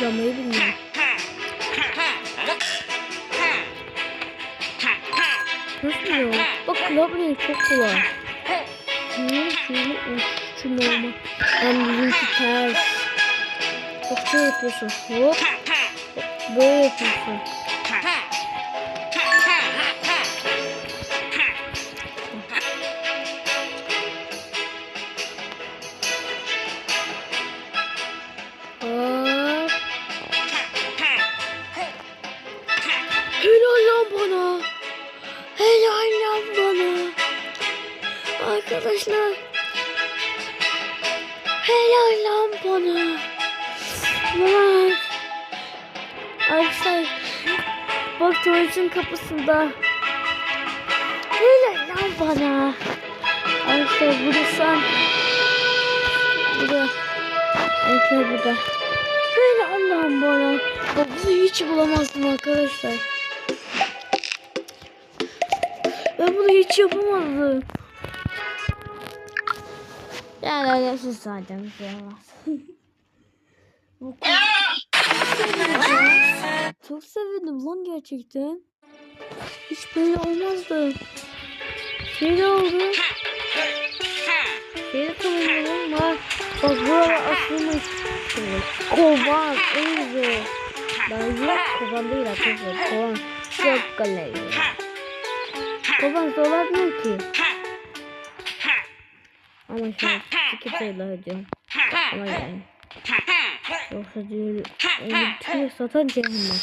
zıplamayı bilmiyorum. Nasıl ya? Bak klavye çok kolay. Şunu şunu şu normal. Ben bizimki ters. Bak şöyle yapıyorsun. Hop. Böyle yapıyorsun. Arkadaşlar. Helal lan bana. Lan. Arkadaşlar. Bak tuvaletin kapısında. Helal lan bana. Arkadaşlar burası. Burada. Arkadaşlar burada. Helal lan bana. Bak bunu hiç bulamazdım arkadaşlar. Ben bunu hiç yapamazdım. Yani alakasız zaten bir şey olmaz. Bu kadar. Çok sevindim lan gerçekten. Hiç böyle olmazdı. Şey oldu. Şey tamamladım var. Bak burada asılmış. Kovan en güzel. Ben yok kovan değil arkadaşlar. Kovan çok galeri. Kovan zorlanmıyor ki. Ama an iki sayılar ödüyorum. Ama yani. Yoksa diyor, onu tüy satan cehennem.